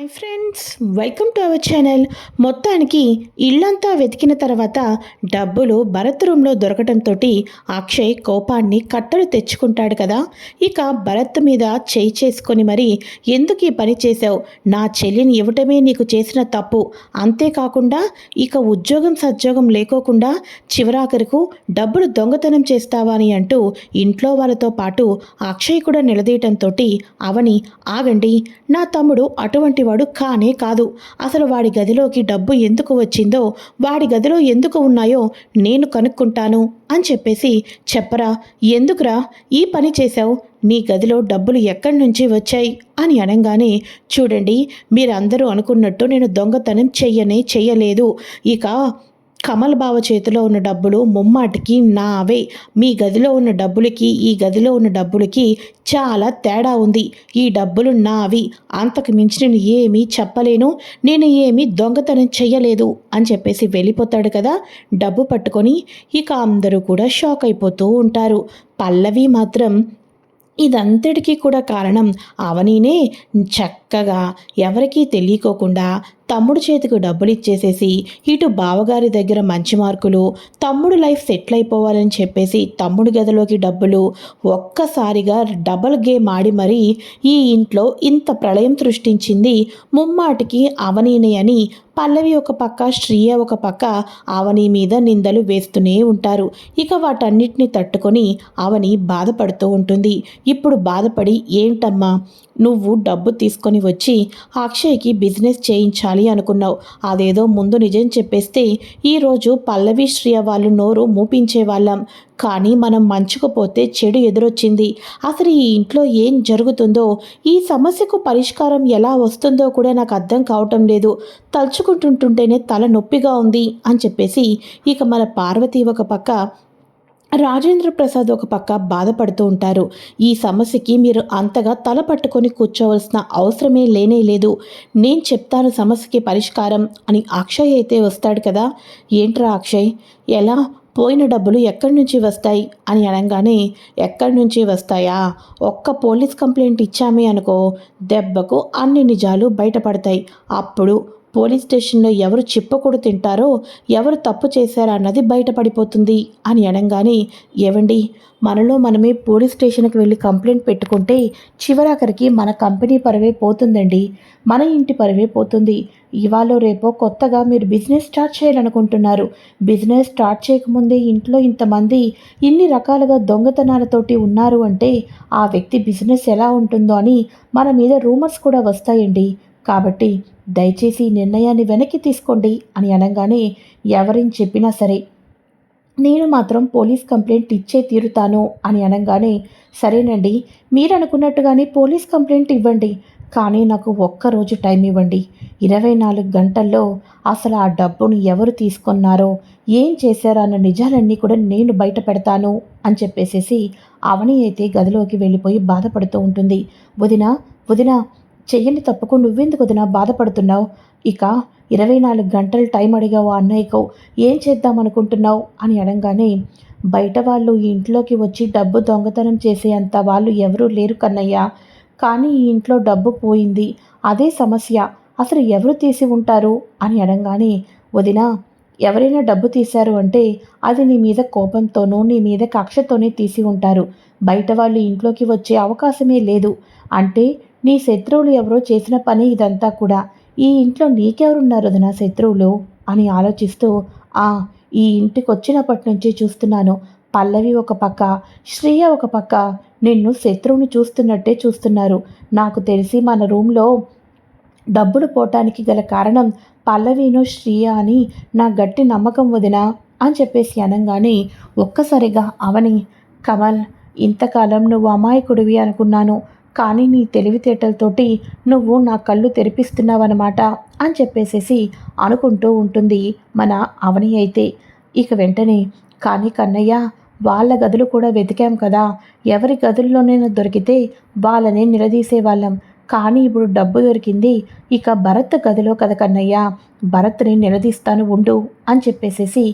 Hi friends welcome to our channel. మొత్తానికి ఇల్లంతా వెతికిన తర్వాత డబ్బులు భరత్ రూమ్లో దొరకటంతో అక్షయ్ కోపాన్ని కట్టలు తెచ్చుకుంటాడు కదా. ఇక భరత్ మీద చేయి చేసుకొని మరి ఎందుకు ఈ పని చేశావు? నా చెల్లిని ఇవ్వటమే నీకు చేసిన తప్పు. అంతేకాకుండా ఇక ఉద్యోగం సద్యోగం లేకోకుండా చివరాఖరుకు డబ్బులు దొంగతనం చేస్తావా అని అంటూ ఇంట్లో వాళ్ళతో పాటు అక్షయ్ కూడా నిలదీయటంతో అవని ఆగండి నా తమ్ముడు అటువంటి వాడు కానే కాదు. అసలు వాడి గదిలోకి డబ్బు ఎందుకు వచ్చిందో వాడి గదిలో ఎందుకు ఉన్నాయో నేను కనుక్కుంటాను అని చెప్పేసి చెప్పరా ఎందుకురా? ఈ పని చేశావు? నీ గదిలో డబ్బులు ఎక్కడి నుంచి వచ్చాయి? అని అనగానే చూడండి మీరందరూ అనుకున్నట్టు నేను దొంగతనం చెయ్యనే చెయ్యలేదు. ఇక కమల్ బావ చేతిలో ఉన్న డబ్బులు ముమ్మాటికి నావే. మీ గదిలో ఉన్న డబ్బులకి ఈ గదిలో ఉన్న డబ్బులకి చాలా తేడా ఉంది. ఈ డబ్బులు నావి. అంతకు మించి నేను ఏమీ చెప్పలేను. నేను ఏమీ దొంగతనం చెయ్యలేదు అని చెప్పేసి వెళ్ళిపోతాడు కదా. డబ్బు పట్టుకొని ఇక అందరూ కూడా షాక్ అయిపోతూ ఉంటారు. పల్లవి మాత్రం ఇదంతటికీ కూడా కారణం అవనీనే. చక్కగా ఎవరికీ తెలియకోకుండా తమ్ముడు చేతికి డబ్బులు ఇచ్చేసేసి ఇటు బావగారి దగ్గర మంచి మార్కులు తమ్ముడు లైఫ్ సెటిల్ అయిపోవాలని చెప్పేసి తమ్ముడు గదిలోకి డబ్బులు ఒక్కసారిగా డబల్ గేమ్ ఆడి మరీ ఈ ఇంట్లో ఇంత ప్రళయం సృష్టించింది ముమ్మాటికి అవనీనే అని పల్లవి ఒక పక్క శ్రీయ ఒక పక్క అవని మీద నిందలు వేస్తూనే ఉంటారు. ఇక వాటన్నిటిని తట్టుకొని అవని బాధపడుతూ ఉంటుంది. ఇప్పుడు బాధపడి ఏంటమ్మా నువ్వు డబ్బు తీసుకొని వచ్చి అక్షయ్కి బిజినెస్ చేయించాలి అనుకున్నావు. అదేదో ముందు నిజం చెప్పేస్తే ఈరోజు పల్లవి శ్రియ వాళ్ళు నోరు మూపించే వాళ్ళం కానీ మనం మంచుకుపోతే చెడు ఎదురొచ్చింది. అసలు ఈ ఇంట్లో ఏం జరుగుతుందో ఈ సమస్యకు పరిష్కారం ఎలా వస్తుందో కూడా నాకు అర్థం కావటం లేదు. తలుచుకుంటుంటుంటేనే తల నొప్పిగా ఉంది అని చెప్పేసి ఇక మన పార్వతి ఒక పక్క రాజేంద్ర ప్రసాద్ ఒక పక్క బాధపడుతూ ఉంటారు. ఈ సమస్యకి మీరు అంతగా తల పట్టుకొని కూర్చోవలసిన అవసరమే లేనే లేదు. నేను చెప్తాను సమస్యకి పరిష్కారం అని అక్షయ్ అయితే వస్తాడు కదా. ఏంట్రా అక్షయ్? ఎలా? పోయిన డబ్బులు ఎక్కడి నుంచి వస్తాయి? అని అనగానే ఎక్కడి నుంచి వస్తాయా? ఒక్క పోలీస్ కంప్లైంట్ ఇచ్చామే అనుకో దెబ్బకు అన్ని నిజాలు బయటపడతాయి. అప్పుడు పోలీస్ స్టేషన్లో ఎవరు చిప్పకూడు తింటారో ఎవరు తప్పు చేశారా అన్నది బయటపడిపోతుంది అని అనగానే ఏవండి మనలో మనమే పోలీస్ స్టేషన్కి వెళ్ళి కంప్లైంట్ పెట్టుకుంటే చివరాఖరికి మన కంపెనీ పరువే పోతుందండి. మన ఇంటి పరువే పోతుంది. ఇవాళ రేపో కొత్తగా మీరు బిజినెస్ స్టార్ట్ చేయాలనుకుంటున్నారు. బిజినెస్ స్టార్ట్ చేయకముందే ఇంట్లో ఇంతమంది ఇన్ని రకాలుగా దొంగతనాలతోటి ఉన్నారు అంటే ఆ వ్యక్తి బిజినెస్ ఎలా ఉంటుందో అని మన మీద రూమర్స్ కూడా వస్తాయండి. కాబట్టి దయచేసి నిర్ణయాన్ని వెనక్కి తీసుకోండి అని అనగానే ఎవరిని చెప్పినా సరే నేను మాత్రం పోలీస్ కంప్లైంట్ ఇచ్చే తీరుతాను అని అనగానే సరేనండి మీరు అనుకున్నట్టుగానే పోలీస్ కంప్లైంట్ ఇవ్వండి కానీ నాకు ఒక్కరోజు టైం ఇవ్వండి. ఇరవై నాలుగు గంటల్లో అసలు ఆ డబ్బును ఎవరు తీసుకున్నారో ఏం చేశారో అన్న నిజాలన్నీ కూడా నేను బయట పెడతాను అని చెప్పేసేసి అవని అయితే గదిలోకి వెళ్ళిపోయి బాధపడుతూ ఉంటుంది. వదిన వదిన చెయ్యని తప్పుకు నువ్వెందుకు వదిన బాధపడుతున్నావు? ఇక ఇరవై నాలుగు గంటలు టైం అడిగావు అన్నయ్యకు. ఏం చేద్దాం అనుకుంటున్నావు అని అనగానే బయట వాళ్ళు ఈ ఇంట్లోకి వచ్చి డబ్బు దొంగతనం చేసే అంత వాళ్ళు ఎవరూ లేరు కన్నయ్య. కానీ ఈ ఇంట్లో డబ్బు పోయింది. అదే సమస్య. అసలు ఎవరు తీసి ఉంటారు? అని అడగానే వదినా ఎవరైనా డబ్బు తీశారు అంటే అది నీ మీద కోపంతోనూ నీ మీద కక్షతోనే తీసి ఉంటారు. బయట వాళ్ళు ఇంట్లోకి వచ్చే అవకాశమే లేదు. అంటే నీ శత్రువులు ఎవరో చేసిన పని ఇదంతా కూడా ఈ ఇంట్లో నీకెవరున్నారు నా శత్రువులు? అని ఆలోచిస్తూ ఆ ఈ ఇంటికి వచ్చినప్పటి నుంచి చూస్తున్నాను. పల్లవి ఒక పక్క శ్రేయ ఒక పక్క నిన్ను శత్రువుని చూస్తున్నట్టే చూస్తున్నారు. నాకు తెలిసి మన రూమ్లో డబ్బులు పోవటానికి గల కారణం పల్లవిను శ్రీయ అని నా గట్టి నమ్మకం వదిన అని చెప్పేసి అనగానే ఒక్కసారిగా అవని కమల్ ఇంతకాలం నువ్వు అమాయకుడివి అనుకున్నాను. కానీ నీ తెలివితేటలతోటి నువ్వు నా కళ్ళు తెరిపిస్తున్నావన్నమాట అని చెప్పేసేసి అనుకుంటూ ఉంటుంది మన అవని అయితే. ఇక వెంటనే కానీ కన్నయ్య వాళ్ళ గదులు కూడా వెతికాం కదా. ఎవరి గదుల్లోనైనా దొరికితే వాళ్ళనే నిలదీసేవాళ్ళం. కానీ ఇప్పుడు డబ్బు దొరికింది ఇక భరత్ గదిలో కదా కన్నయ్య. భరత్ని నిలదీస్తాను ఉండు అని చెప్పేసేసి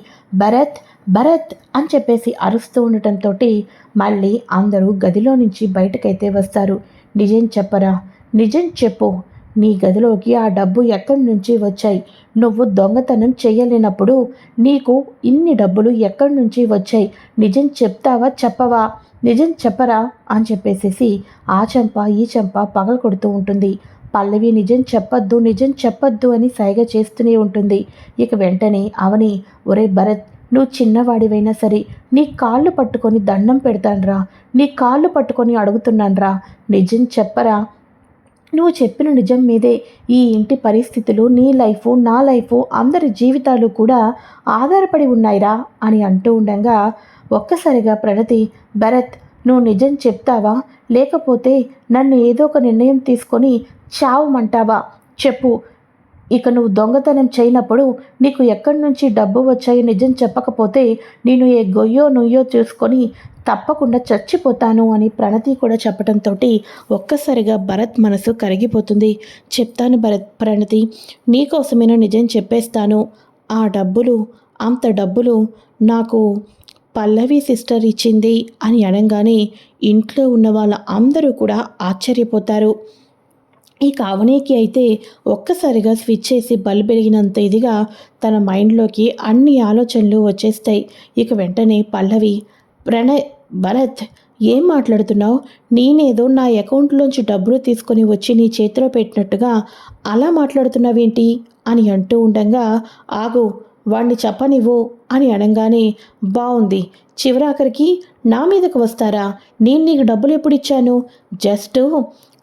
భరత్ భరత్ అని చెప్పేసి అరుస్తూ ఉండటంతో మళ్ళీ అందరూ గదిలో నుంచి బయటకైతే వస్తారు. నిజం చెప్పరా? నిజం చెప్పు. నీ గదిలోకి ఆ డబ్బు ఎక్కడి నుంచి వచ్చాయి? నువ్వు దొంగతనం చేయలేనప్పుడు నీకు ఇన్ని డబ్బులు ఎక్కడి నుంచి వచ్చాయి? నిజం చెప్తావా చెప్పవా? నిజం చెప్పరా? అని చెప్పేసేసి ఆ చెంప ఈ చెంప పగల కొడుతూ ఉంటుంది. పల్లవి నిజం చెప్పొద్దు నిజం చెప్పొద్దు అని సైగ చేస్తూనే ఉంటుంది. ఇక వెంటనే అవని ఒరే భరత్ నువ్వు చిన్నవాడివైనా సరే నీ కాళ్ళు పట్టుకొని దండం పెడతానురా. నీ కాళ్ళు పట్టుకొని అడుగుతున్నానురా. నిజం చెప్పరా? నువ్వు చెప్పిన నిజం మీదే ఈ ఇంటి పరిస్థితులు నీ లైఫ్ నా లైఫ్ అందరి జీవితాలు కూడా ఆధారపడి ఉన్నాయిరా అని అంటూ ఉండగా ఒక్కసారిగా ప్రణతి భరత్ నువ్వు నిజం చెప్తావా? లేకపోతే నన్ను ఏదో ఒక నిర్ణయం తీసుకొని చావమంటావా? చెప్పు. ఇక నువ్వు దొంగతనం చేయనప్పుడు నీకు ఎక్కడి నుంచి డబ్బు వచ్చాయో నిజం చెప్పకపోతే నేను ఏ గొయ్యో నుయ్యో చూసుకొని తప్పకుండా చచ్చిపోతాను అని ప్రణతి కూడా చెప్పడంతో ఒక్కసారిగా భరత్ మనసు కరిగిపోతుంది. చెప్తాను భరత్ ప్రణతి నీకోసమైనా నిజం చెప్పేస్తాను? ఆ డబ్బులు అంత డబ్బులు నాకు పల్లవి సిస్టర్ ఇచ్చింది అని అనగానే ఇంట్లో ఉన్న వాళ్ళ అందరూ కూడా ఆశ్చర్యపోతారు. ఈ కావనేకి అయితే ఒక్కసారిగా స్విచ్ చేసి బల్బ్ పెరిగినంత ఇదిగా తన మైండ్లోకి అన్ని ఆలోచనలు వచ్చేస్తాయి. ఇక వెంటనే పల్లవి ప్రణయ్ భరత్ ఏం మాట్లాడుతున్నావు? నేనేదో నా అకౌంట్లోంచి డబ్బులు తీసుకొని వచ్చి నీ చేతిలో పెట్టినట్టుగా అలా మాట్లాడుతున్నావేంటి? అని అంటూ ఉండగా ఆగు వాణ్ణి చెప్పనివ్వు అని అనగానే బాగుంది చివరాఖరికి నా మీదకు వస్తారా? నేను నీకు డబ్బులు ఎప్పుడు ఇచ్చాను జస్ట్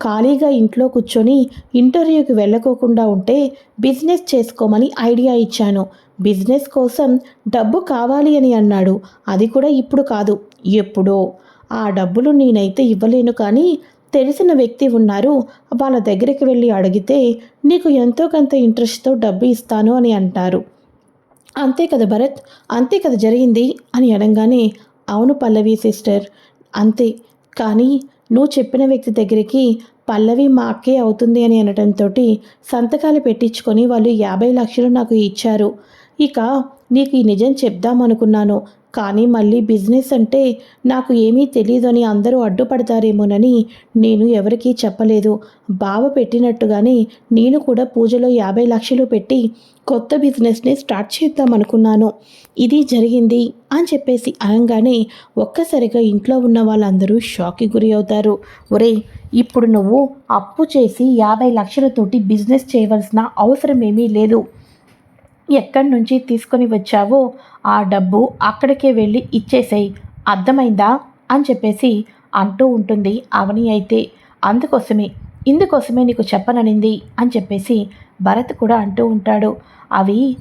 ఖాళీగా ఇంట్లో కూర్చొని ఇంటర్వ్యూకి వెళ్ళకోకుండా ఉంటే బిజినెస్ చేసుకోమని ఐడియా ఇచ్చాను. బిజినెస్ కోసం డబ్బు కావాలి అని అన్నాడు. అది కూడా ఇప్పుడు కాదు. ఎప్పుడో. ఆ డబ్బులు నేనైతే ఇవ్వలేను కానీ తెలిసిన వ్యక్తి ఉన్నారు. వాళ్ళ దగ్గరికి వెళ్ళి అడిగితే నీకు ఎంతో కొంత ఇంట్రెస్ట్తో డబ్బు ఇస్తాను అని అంటారు. అంతే కదా భరత్? అంతే కదా జరిగింది? అని అనగానే అవును పల్లవి సిస్టర్ అంతే. కానీ నువ్వు చెప్పిన వ్యక్తి దగ్గరికి పల్లవి మా అక్కే అవుతుంది అని అనడంతో సంతకాలు పెట్టించుకొని వాళ్ళు యాభై లక్షలు నాకు ఇచ్చారు. ఇక నీకు ఈ నిజం చెప్దామనుకున్నాను. కానీ మళ్ళీ బిజినెస్ అంటే నాకు ఏమీ తెలియదు అని అందరూ అడ్డుపడతారేమోనని నేను ఎవరికీ చెప్పలేదు. బావ పెట్టినట్టుగానే నేను కూడా పూజలో యాభై లక్షలు పెట్టి కొత్త బిజినెస్ని స్టార్ట్ చేద్దాం అనుకున్నాను. ఇది జరిగింది అని చెప్పేసి అనగానే ఒక్కసారిగా ఇంట్లో ఉన్న వాళ్ళందరూ షాక్కి గురి అవుతారు. ఒరే ఇప్పుడు నువ్వు అప్పు చేసి యాభై లక్షలతోటి బిజినెస్ చేయవలసిన అవసరం ఏమీ లేదు. ఎక్కడి నుంచి తీసుకొని వచ్చావో ఆ డబ్బు అక్కడికే వెళ్ళి ఇచ్చేసేయి. అర్థమైందా? అని చెప్పేసి అంటూ ఉంటుంది అవని అయితే. అందుకోసమే ఇందుకోసమే నీకు చెప్పననింది అని చెప్పేసి భరత్ కూడా అంటూ ఉంటాడు. అవి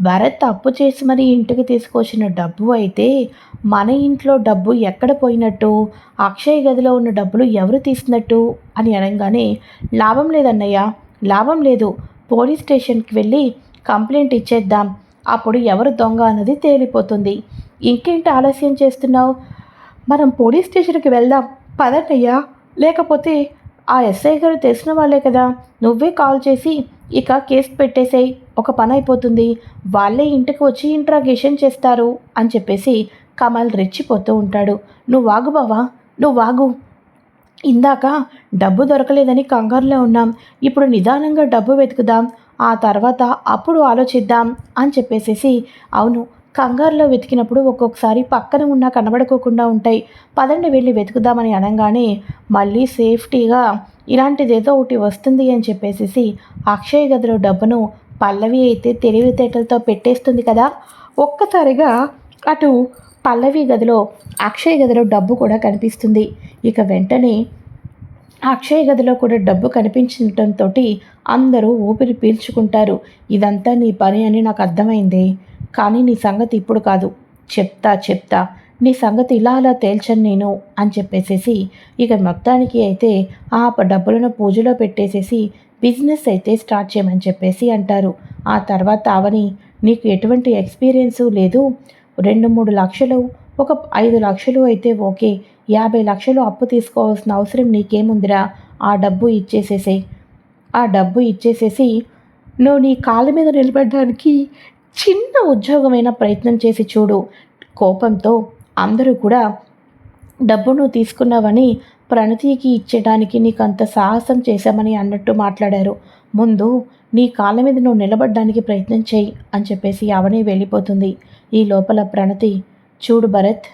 భరత్ అప్పు చేసి మరి ఇంటికి తీసుకొచ్చిన డబ్బు అయితే మన ఇంట్లో డబ్బు ఎక్కడ పోయినట్టు అక్షయ్ గదిలో ఉన్న డబ్బులు ఎవరు తీసినట్టు అని అనగానే లాభం లేదన్నయ్య లాభం లేదు. పోలీస్ స్టేషన్కి వెళ్ళి కంప్లైంట్ ఇచ్చేద్దాం. అప్పుడు ఎవరు దొంగ అన్నది తేలిపోతుంది. ఇంకేంటి ఆలస్యం చేస్తున్నావు? మనం పోలీస్ స్టేషన్కి వెళ్దాం. పదన్నయ్యా లేకపోతే ఆ ఎస్ఐ గారు తెలిసిన వాళ్ళే కదా. నువ్వే కాల్ చేసి ఇక కేసు పెట్టేసేయి. ఒక పని అయిపోతుంది. వాళ్ళే ఇంటికి వచ్చి ఇంట్రాగేషన్ చేస్తారు అని చెప్పేసి కమల్ రెచ్చిపోతూ ఉంటాడు. నువ్వు వాగు బావా. నువ్వు వాగు ఇందాక డబ్బు దొరకలేదని కంగారులో ఉన్నాం. ఇప్పుడు నిదానంగా డబ్బు వెతుకుదాం. ఆ తర్వాత అప్పుడు ఆలోచిద్దాం అని చెప్పేసేసి అవును కంగారులో వెతికినప్పుడు ఒక్కొక్కసారి పక్కన ఉన్నా కనబడుకోకుండా ఉంటాయి. పదండి వెళ్ళి వెతుకుదామని అనగానే మళ్ళీ సేఫ్టీగా ఇలాంటిదేదో ఒకటి వస్తుంది అని చెప్పేసేసి అక్షయ్ గదిలో డబ్బును పల్లవి అయితే తెలివితేటలతో పెట్టేస్తుంది కదా. ఒక్కసారిగా అటు పల్లవి గదిలో అక్షయ్ గదిలో డబ్బు కూడా కనిపిస్తుంది. ఇక వెంటనే అక్షయ గదిలో కూడా డబ్బు కనిపించడంతో అందరూ ఊపిరి పీల్చుకుంటారు. ఇదంతా నీ పని అని నాకు అర్థమైంది. కానీ నీ సంగతి ఇప్పుడు కాదు. చెప్తా చెప్తా. నీ సంగతి ఇలా అలా తేల్చను నేను అని చెప్పేసేసి ఇక మొత్తానికి అయితే ఆ డబ్బులను పూజలో పెట్టేసేసి బిజినెస్ అయితే స్టార్ట్ చేయమని చెప్పేసి అంటారు. ఆ తర్వాత అవని నీకు ఎటువంటి ఎక్స్పీరియన్సు లేదు. రెండు మూడు లక్షలు ఒక ఐదు లక్షలు అయితే ఓకే. యాభై లక్షలు అప్పు తీసుకోవాల్సిన అవసరం నీకేముందిరా? ఆ డబ్బు ఇచ్చేసేసే ఆ డబ్బు ఇచ్చేసేసి నువ్వు నీ కాళ్ళ మీద నిలబడడానికి చిన్న ఉద్యోగమైన ప్రయత్నం చేసి చూడు. కోపంతో అందరూ కూడా డబ్బు నువ్వు తీసుకున్నావని ప్రణతికి ఇచ్చేయడానికి నీకు అంత సాహసం చేశామని అన్నట్టు మాట్లాడారు. ముందు నీ కాళ్ళ మీద నువ్వు నిలబడడానికి ప్రయత్నం చేయి అని చెప్పేసి అవని వెళ్ళిపోతుంది. ఈ లోపల ప్రణతి చూడు భరత్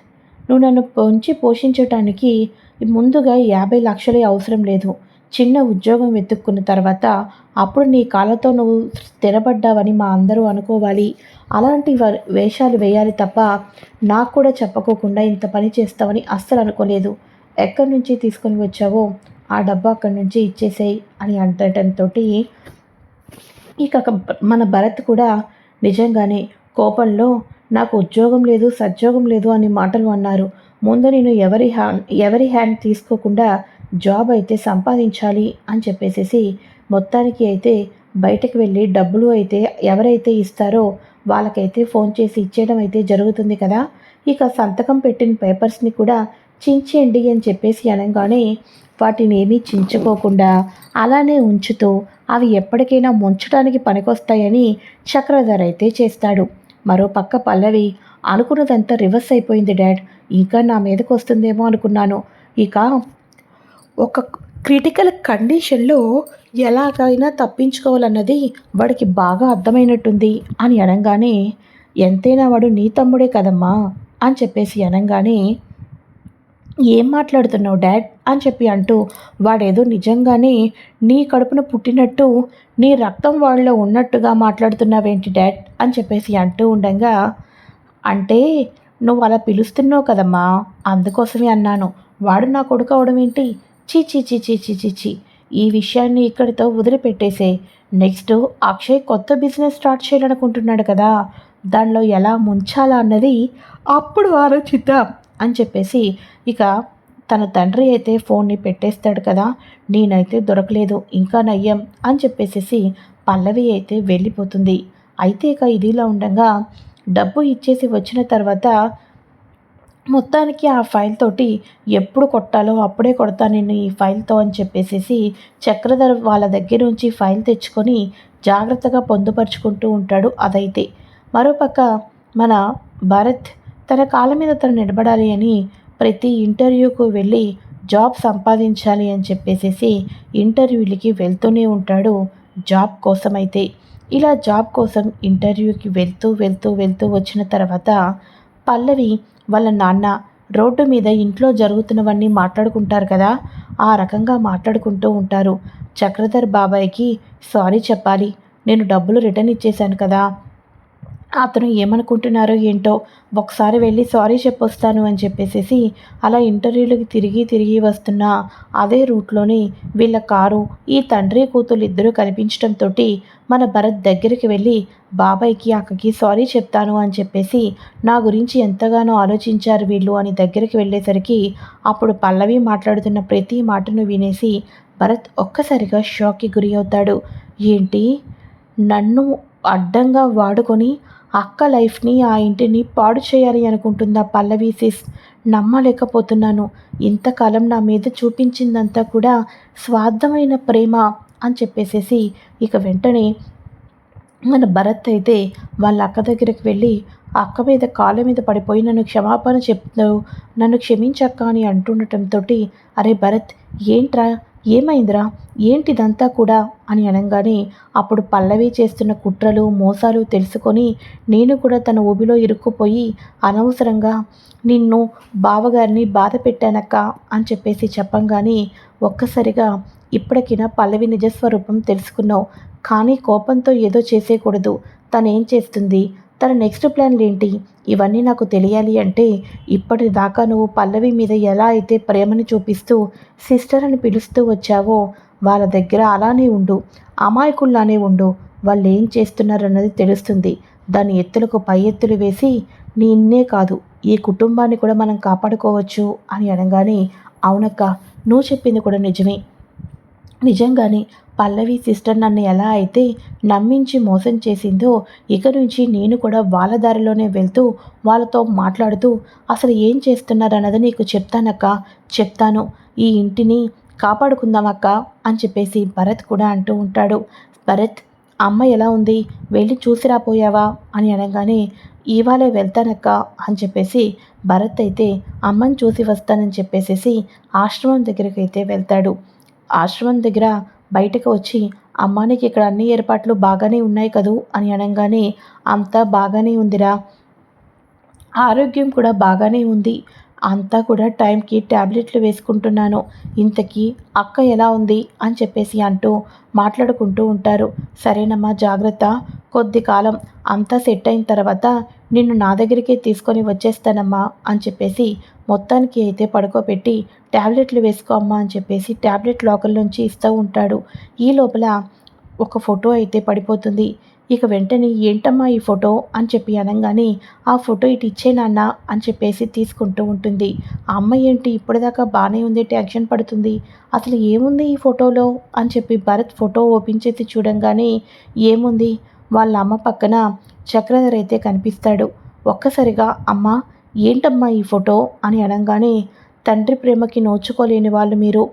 నువ్వు నన్ను పొంచి పోషించటానికి ముందుగా యాభై లక్షలే అవసరం లేదు. చిన్న ఉద్యోగం వెతుక్కున్న తర్వాత అప్పుడు నీ కాళ్ళతో నువ్వు స్థిరపడ్డావని మా అందరూ అనుకోవాలి. అలాంటి వ- వేషాలు వేయాలి తప్ప నాకు కూడా చెప్పకోకుండా ఇంత పని చేస్తావని అస్సలు అనుకోలేదు. ఎక్కడి నుంచి తీసుకొని వచ్చావో ఆ డబ్బు అక్కడి నుంచి ఇచ్చేసేయి అని అంటటంతో ఇక మన భరత్ కూడా నిజంగానే కోపంలో నాకు ఉద్యోగం లేదు సద్యోగం లేదు అని మాటలు అన్నారు. ముందు నేను ఎవరి హ్యాండ్ ఎవరి హ్యాండ్ తీసుకోకుండా జాబ్ అయితే సంపాదించాలి అని చెప్పేసేసి మొత్తానికి అయితే బయటకు వెళ్ళి డబ్బులు అయితే ఎవరైతే ఇస్తారో వాళ్ళకైతే ఫోన్ చేసి ఇచ్చేయడం అయితే జరుగుతుంది కదా. ఇక సంతకం పెట్టిన పేపర్స్ని కూడా చించేయండి అని చెప్పేసి అనగానే వాటిని ఏమీ చించుకోకుండా అలానే ఉంచుతూ అవి ఎప్పటికైనా ముంచడానికి పనికొస్తాయని చక్రధర్ అయితే చేస్తాడు. మరో పక్క పల్లవి అనుకున్నదంతా రివర్స్ అయిపోయింది డాడ్. ఇంకా నా మీదకి వస్తుందేమో అనుకున్నాను. ఇక ఒక క్రిటికల్ కండిషన్లో ఎలాగైనా తప్పించుకోవాలన్నది వాడికి బాగా అర్థమైనట్టుంది అని అనగానే ఎంతైనా వాడు నీ తమ్ముడే కదమ్మా అని చెప్పేసి అనగానే ఏం మాట్లాడుతున్నావు డాడ్? అని చెప్పి అంటూ వాడేదో నిజంగానే నీ కడుపున పుట్టినట్టు నీ రక్తం వాళ్ళలో ఉన్నట్టుగా మాట్లాడుతున్నావేంటి డాడ్? అని చెప్పేసి అంటూ ఉండగా అంటే నువ్వు అలా పిలుస్తున్నావు కదమ్మా అందుకోసమే అన్నాను. వాడు నా కొడుకు అవడం ఏంటి? చీ చీ చీ చీ చీ చీ చీ ఈ విషయాన్ని ఇక్కడితో వదిలిపెట్టేసే. నెక్స్ట్ అక్షయ్ కొత్త బిజినెస్ స్టార్ట్ చేయాలనుకుంటున్నాడు కదా దానిలో ఎలా ముంచాలా అన్నది అప్పుడు ఆలోచిద్దాం. అని చెప్పేసి ఇక తన తండ్రి అయితే ఫోన్ని పెట్టేస్తాడు కదా నేనైతే దొరకలేదు ఇంకా నయ్యం అని చెప్పేసేసి పల్లవి అయితే వెళ్ళిపోతుంది. అయితే ఇక ఇదిలా ఉండగా డబ్బు ఇచ్చేసి వచ్చిన తర్వాత మొత్తానికి ఆ ఫైల్ తోటి ఎప్పుడు కొట్టాలో అప్పుడే కొడతా నేను ఈ ఫైల్తో అని చెప్పేసేసి చక్రధర్ వాళ్ళ దగ్గర నుంచి ఫైల్ తెచ్చుకొని జాగ్రత్తగా పొందుపరుచుకుంటూ ఉంటాడు అదైతే. మరోపక్క మన భరత్ తన కాళ్ళ మీద తను నిలబడాలి అని ప్రతి ఇంటర్వ్యూకు వెళ్ళి జాబ్ సంపాదించాలి అని చెప్పేసేసి ఇంటర్వ్యూలకి వెళ్తూనే ఉంటాడు జాబ్ కోసమైతే. ఇలా జాబ్ కోసం ఇంటర్వ్యూకి వెళ్తూ వెళ్తూ వెళ్తూ వచ్చిన తర్వాత పల్లవి వాళ్ళ నాన్న రోడ్డు మీద ఇంట్లో జరుగుతున్నవన్నీ మాట్లాడుకుంటారు కదా ఆ రకంగా మాట్లాడుకుంటూ ఉంటారు. చక్రధర్ బాబాయ్కి సారీ చెప్పాలి. నేను డబ్బులు రిటర్న్ ఇచ్చేశాను కదా అతను ఏమనుకుంటున్నారో ఏంటో ఒకసారి వెళ్ళి సారీ చెప్పొస్తాను అని చెప్పేసేసి అలా ఇంటర్వ్యూలకి తిరిగి తిరిగి వస్తున్న అదే రూట్లోని వీళ్ళ కారు ఈ తండ్రి కూతురు ఇద్దరూ కనిపించడంతో మన భరత్ దగ్గరికి వెళ్ళి బాబాయ్కి అక్కకి సారీ చెప్తాను అని చెప్పేసి నా గురించి ఎంతగానో ఆలోచించారు వీళ్ళు అని దగ్గరికి వెళ్ళేసరికి అప్పుడు పల్లవి మాట్లాడుతున్న ప్రతి మాటను వినేసి భరత్ ఒక్కసారిగా షాక్కి గురి అవుతాడు. ఏంటి? నన్ను అడ్డంగా వాడుకొని అక్క లైఫ్ని ఆ ఇంటిని పాడు చేయాలి అనుకుంటుందా పల్లవి సిస్? నమ్మలేకపోతున్నాను. ఇంతకాలం నా మీద చూపించిందంతా కూడా స్వార్థమైన ప్రేమ అని చెప్పేసేసి ఇక వెంటనే మన భరత్ అయితే వాళ్ళ అక్క దగ్గరికి వెళ్ళి అక్క మీద కాళ్ళ మీద పడిపోయి నన్ను క్షమాపణ చెప్తావు నన్ను క్షమించక్క అని అంటుండటంతో అరే భరత్ ఏంట్రా ఏమైందిరా? ఏంటిదంతా కూడా? అని అనగానే అప్పుడు పల్లవి చేస్తున్న కుట్రలు మోసాలు తెలుసుకొని నేను కూడా తన ఊబిలో ఇరుక్కుపోయి అనవసరంగా నిన్ను బావగారిని బాధ పెట్టానక్క అని చెప్పేసి చెప్పంగానే ఒక్కసారిగా ఇప్పటికినా పల్లవి నిజస్వరూపం తెలుసుకున్నావు. కానీ కోపంతో ఏదో చేసేయకూడదు తనేం చేస్తుంది? తన నెక్స్ట్ ప్లాన్లు ఏంటి? ఇవన్నీ నాకు తెలియాలి అంటే ఇప్పటిదాకా నువ్వు పల్లవి మీద ఎలా అయితే ప్రేమని చూపిస్తూ సిస్టర్ అని పిలుస్తూ వచ్చావో వాళ్ళ దగ్గర అలానే ఉండు అమాయకుల్లానే ఉండు. వాళ్ళు ఏం చేస్తున్నారన్నది తెలుస్తుంది. దాని ఎత్తులకు పై ఎత్తులు వేసి నిన్నే కాదు ఈ కుటుంబాన్ని కూడా మనం కాపాడుకోవచ్చు అని అనగానే అవునక్క నువ్వు చెప్పింది కూడా నిజమే. నిజంగానే పల్లవి సిస్టర్ నన్ను ఎలా అయితే నమ్మించి మోసం చేసిందో ఇక నుంచి నేను కూడా వాళ్ళ దారిలోనే వెళ్తూ వాళ్ళతో మాట్లాడుతూ అసలు ఏం చేస్తున్నారన్నది నీకు చెప్తానక్క చెప్తాను. ఈ ఇంటిని కాపాడుకుందామక్క అని చెప్పేసి భరత్ కూడా అంటూ ఉంటాడు. భరత్ అమ్మ ఎలా ఉంది? వెళ్ళి చూసి రాపోయావా? అని అనగానే ఇవాళే వెళ్తానక్క అని చెప్పేసి భరత్ అయితే అమ్మని చూసి వస్తానని చెప్పేసేసి ఆశ్రమం దగ్గరికి అయితే వెళ్తాడు. ఆశ్రమం దగ్గర బయటకు వచ్చి అమ్మానికి ఇక్కడ అన్ని ఏర్పాట్లు బాగానే ఉన్నాయి కదూ? అని అనగానే అంతా బాగానే ఉందిరా. ఆరోగ్యం కూడా బాగానే ఉంది. అంతా కూడా టైంకి ట్యాబ్లెట్లు వేసుకుంటున్నాను. ఇంతకీ అక్క ఎలా ఉంది? అని చెప్పేసి అంటూ మాట్లాడుకుంటూ ఉంటారు. సరేనమ్మా జాగ్రత్త. కొద్ది కాలం అంతా సెట్ అయిన తర్వాత నిన్ను నా దగ్గరికే తీసుకొని వచ్చేస్తానమ్మా అని చెప్పేసి మొత్తానికి అయితే పడుకోబెట్టి ట్యాబ్లెట్లు వేసుకో అమ్మా అని చెప్పేసి ట్యాబ్లెట్ లోకల్ నుంచి ఇస్తూ ఉంటాడు. ఈ లోపల ఒక ఫోటో అయితే పడిపోతుంది. ఇక వెంటనే ఏంటమ్మా ఈ ఫోటో? అని చెప్పి అనగానే ఆ ఫోటో ఇటు ఇచ్చే నాన్న అని చెప్పేసి తీసుకుంటూ ఉంటుంది. ఆ అమ్మాయి ఏంటి? ఇప్పటిదాకా బాగానే ఉంది టెన్షన్ పడుతుంది. అసలు ఏముంది ఈ ఫోటోలో? అని చెప్పి భరత్ ఫోటో ఓపెన్ చేసి చూడంగానే ఏముంది? వాళ్ళ అమ్మ పక్కన చక్రధర్ అయితే కనిపిస్తాడు. ఒక్కసారిగా అమ్మ ఏంటమ్మా ఈ ఫోటో? అని అనగానే తండ్రి ప్రేమకి నోచుకోలేని వాళ్ళు మీరు.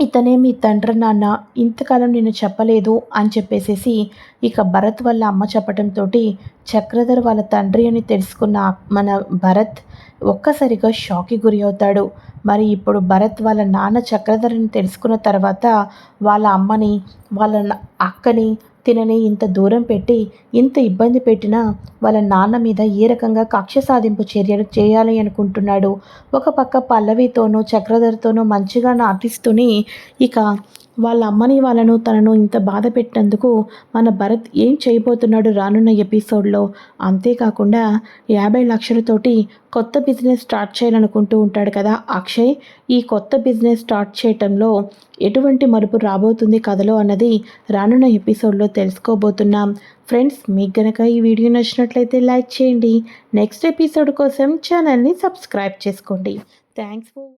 ఇతనే మీ తండ్రి నాన్న ఇంతకాలం నేను చెప్పలేదు అని చెప్పేసేసి ఇక భరత్ వాళ్ళ అమ్మ చెప్పడంతో చక్రధర్ వాళ్ళ తండ్రి అని తెలుసుకున్న మన భరత్ ఒక్కసారిగా షాక్కి గురి అవుతాడు. మరి ఇప్పుడు భరత్ వాళ్ళ నాన్న చక్రధర్ అని తెలుసుకున్న తర్వాత వాళ్ళ అమ్మని వాళ్ళ అక్కని తినని ఇంత దూరం పెట్టి ఇంత ఇబ్బంది పెట్టినా వాళ్ళ నాన్న మీద ఏ రకంగా కక్ష సాధింపు చర్యలు చేయాలి అనుకుంటున్నాడు? ఒక పక్క పల్లవితోనూ చక్రధర్తోనూ మంచిగా నాటిస్తూనే ఇక వాళ్ళ అమ్మని వాళ్ళను తనను ఇంత బాధ పెట్టినందుకు మన భరత్ ఏం చేయబోతున్నాడు రానున్న ఎపిసోడ్లో? అంతేకాకుండా యాభై లక్షలతోటి కొత్త బిజినెస్ స్టార్ట్ చేయాలనుకుంటూ ఉంటాడు కదా అక్షయ్. ఈ కొత్త బిజినెస్ స్టార్ట్ చేయటంలో ఎటువంటి మరుపు రాబోతుంది కథలో అన్నది రానున్న ఎపిసోడ్లో తెలుసుకోబోతున్నాం. ఫ్రెండ్స్ మీకు గనక ఈ వీడియో నచ్చినట్లయితే లైక్ చేయండి. నెక్స్ట్ ఎపిసోడ్ కోసం ఛానల్ని సబ్స్క్రైబ్ చేసుకోండి. Thanks for